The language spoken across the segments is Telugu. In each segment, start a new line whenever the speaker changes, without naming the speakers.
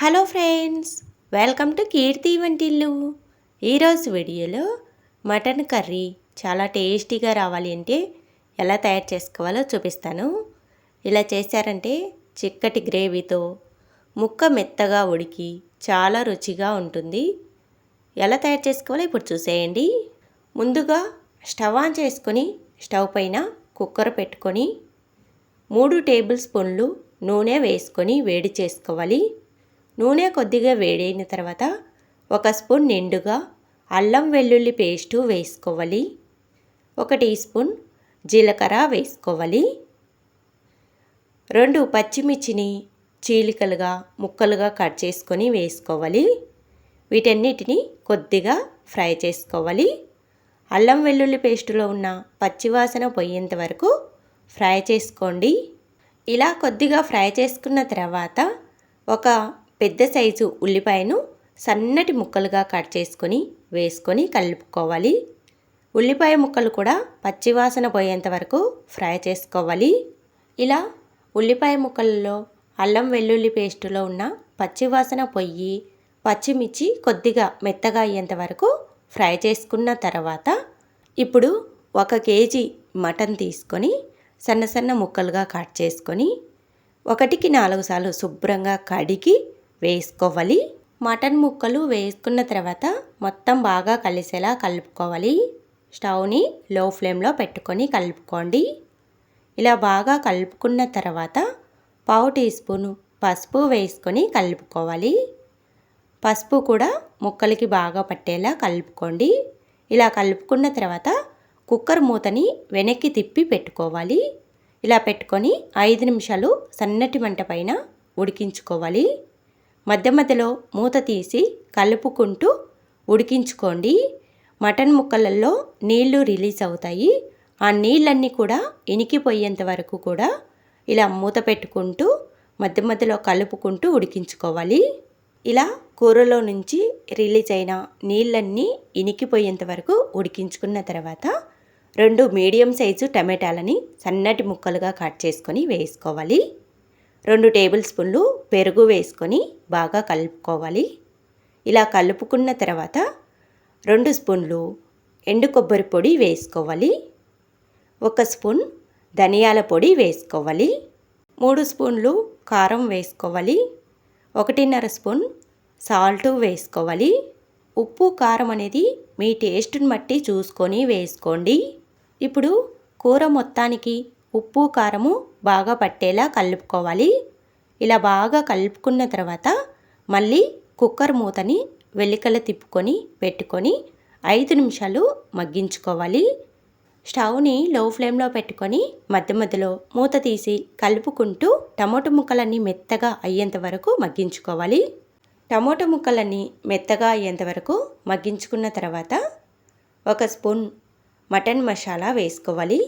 Hello friends welcome to Keerthi Vantillu. ఈరోజు వీడియోలో మటన్ కర్రీ చాలా టేస్టీగా రావాలి అంటే ఎలా తయారు చేసుకోవాలో చూపిస్తాను. ఇలా చేశారంటే చిక్కటి గ్రేవీతో ముక్క మెత్తగా ఉడికి చాలా రుచిగా ఉంటుంది. ఎలా తయారు చేసుకోవాలో ఇప్పుడు చూసేయండి. ముందుగా స్టవ్ ఆన్ చేసుకొని స్టవ్ పైన కుక్కర్ పెట్టుకొని మూడు టేబుల్ స్పూన్లు నూనె వేసుకొని వేడి చేసుకోవాలి. నూనె కొద్దిగా వేడైన తర్వాత ఒక స్పూన్ నిండుగా అల్లం వెల్లుల్లి పేస్టు వేసుకోవాలి. ఒక టీ స్పూన్ జీలకర్ర వేసుకోవాలి. రెండు పచ్చిమిర్చిని చీలికలుగా ముక్కలుగా కట్ చేసుకొని వేసుకోవాలి. వీటన్నిటిని కొద్దిగా ఫ్రై చేసుకోవాలి. అల్లం వెల్లుల్లి పేస్టులో ఉన్న పచ్చివాసన పోయేంత వరకు ఫ్రై చేసుకోండి. ఇలా కొద్దిగా ఫ్రై చేసుకున్న తర్వాత ఒక పెద్ద సైజు ఉల్లిపాయను సన్నటి ముక్కలుగా కట్ చేసుకొని వేసుకొని కలుపుకోవాలి. ఉల్లిపాయ ముక్కలు కూడా పచ్చివాసన పోయేంత వరకు ఫ్రై చేసుకోవాలి. ఇలా ఉల్లిపాయ ముక్కలలో అల్లం వెల్లుల్లి పేస్టులో ఉన్న పచ్చివాసన పొయ్యి పచ్చిమిర్చి కొద్దిగా మెత్తగా అయ్యేంత వరకు ఫ్రై చేసుకున్న తర్వాత ఇప్పుడు ఒక కేజీ మటన్ తీసుకొని సన్న సన్న ముక్కలుగా కట్ చేసుకొని ఒకటికి నాలుగు సార్లు శుభ్రంగా కడిగి వేసుకోవాలి. మటన్ ముక్కలు వేసుకున్న తర్వాత మొత్తం బాగా కలిసేలా కలుపుకోవాలి. స్టవ్ని లో ఫ్లేమ్లో పెట్టుకొని కలుపుకోండి. ఇలా బాగా కలుపుకున్న తర్వాత పావు టీ స్పూను పసుపు వేసుకొని కలుపుకోవాలి. పసుపు కూడా ముక్కలకి బాగా పట్టేలా కలుపుకోండి. ఇలా కలుపుకున్న తర్వాత కుక్కర్ మూతని వెనక్కి తిప్పి పెట్టుకోవాలి. ఇలా పెట్టుకొని ఐదు నిమిషాలు సన్నటి మంట పైన ఉడికించుకోవాలి. మధ్య మధ్యలో మూత తీసి కలుపుకుంటూ ఉడికించుకోండి. మటన్ ముక్కలలో నీళ్ళు రిలీజ్ అవుతాయి. ఆ నీళ్ళన్నీ కూడా ఇనికిపోయేంత వరకు కూడా ఇలా మూత పెట్టుకుంటూ మధ్య మధ్యలో కలుపుకుంటూ ఉడికించుకోవాలి. ఇలా కూరలో నుంచి రిలీజ్ అయిన నీళ్ళన్నీ ఇనికిపోయేంత వరకు ఉడికించుకున్న తర్వాత రెండు మీడియం సైజు టమాటాలని సన్నటి ముక్కలుగా కట్ చేసుకొని వేసుకోవాలి. రెండు టేబుల్ స్పూన్లు పెరుగు వేసుకొని బాగా కలుపుకోవాలి. ఇలా కలుపుకున్న తర్వాత రెండు స్పూన్లు ఎండు కొబ్బరి పొడి వేసుకోవాలి. ఒక స్పూన్ ధనియాల పొడి వేసుకోవాలి. మూడు స్పూన్లు కారం వేసుకోవాలి. ఒకటిన్నర స్పూన్ సాల్ట్ వేసుకోవాలి. ఉప్పు కారం అనేది మీ టేస్ట్ని బట్టి చూసుకొని వేసుకోండి. ఇప్పుడు కూర మొత్తానికి ఉప్పు కారము బాగా పట్టేలా కలుపుకోవాలి. ఇలా బాగా కలుపుకున్న తర్వాత మళ్ళీ కుక్కర్ మూతని వెల్లికల తిప్పుకొని పెట్టుకొని ఐదు నిమిషాలు మగ్గించుకోవాలి. స్టవ్ని లో ఫ్లేమ్లో పెట్టుకొని మధ్య మధ్యలో మూత తీసి కలుపుకుంటూ టమోటో ముక్కలన్నీ మెత్తగా అయ్యేంత వరకు మగ్గించుకోవాలి. టమోటో ముక్కలన్నీ మెత్తగా అయ్యేంత వరకు మగ్గించుకున్న తర్వాత ఒక స్పూన్ మటన్ మసాలా వేసుకోవాలి.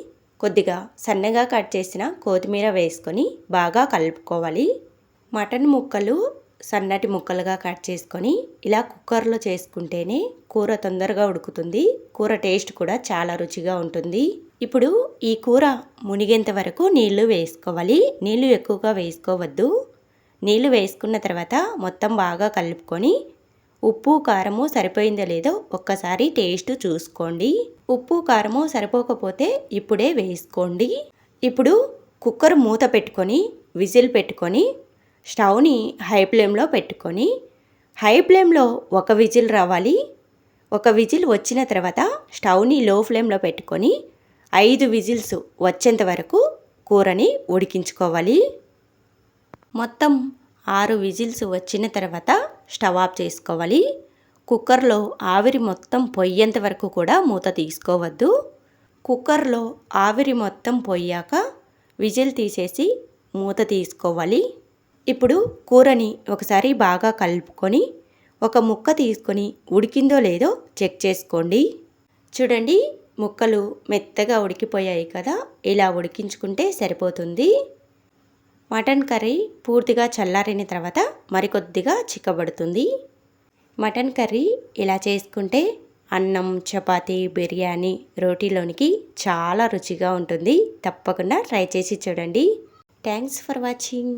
కొద్దిగా సన్నగా కట్ చేసిన కొత్తిమీర వేసుకొని బాగా కలుపుకోవాలి. మటన్ ముక్కలు సన్నటి ముక్కలుగా కట్ చేసుకొని ఇలా కుక్కర్లో చేసుకుంటేనే కూర తొందరగా ఉడుకుతుంది. కూర టేస్ట్ కూడా చాలా రుచిగా ఉంటుంది. ఇప్పుడు ఈ కూర మునిగేంత వరకు నీళ్ళు వేసుకోవాలి. నీళ్ళు ఎక్కువగా వేసుకోవద్దు. నీళ్ళు వేసుకున్న తర్వాత మొత్తం బాగా కలుపుకొని ఉప్పు కారము సరిపోయిందో లేదో ఒక్కసారి టేస్ట్ చూసుకోండి. ఉప్పు కారము సరిపోకపోతే ఇప్పుడే వేసుకోండి. ఇప్పుడు కుక్కర్ మూత పెట్టుకొని విజిల్ పెట్టుకొని స్టవ్ని హై ఫ్లేమ్లో పెట్టుకొని హై ఫ్లేమ్లో ఒక విజిల్ రావాలి. ఒక విజిల్ వచ్చిన తర్వాత స్టవ్ని లో ఫ్లేమ్లో పెట్టుకొని ఐదు విజిల్స్ వచ్చేంత వరకు కూరని ఉడికించుకోవాలి. మొత్తం ఆరు విజిల్స్ వచ్చిన తర్వాత స్టవ్ ఆఫ్ చేసుకోవాలి. కుక్కర్లో ఆవిరి మొత్తం పొయ్యేంత వరకు కూడా మూత తీసుకోవద్దు. కుక్కర్లో ఆవిరి మొత్తం పొయ్యాక విజిల్ తీసేసి మూత తీసుకోవాలి. ఇప్పుడు కూరని ఒకసారి బాగా కలుపుకొని ఒక ముక్క తీసుకొని ఉడికిందో లేదో చెక్ చేసుకోండి. చూడండి ముక్కలు మెత్తగా ఉడికిపోయాయి కదా ఇలా ఉడికించుకుంటే సరిపోతుంది. మటన్ కర్రీ పూర్తిగా చల్లారిన తర్వాత మరికొద్దిగా చిక్కబడుతుంది. మటన్ కర్రీ ఇలా చేసుకుంటే అన్నం చపాతి బిర్యానీ రోటీలోనికి చాలా రుచిగా ఉంటుంది. తప్పకుండా ట్రై చేసి చూడండి. Thanks for watching.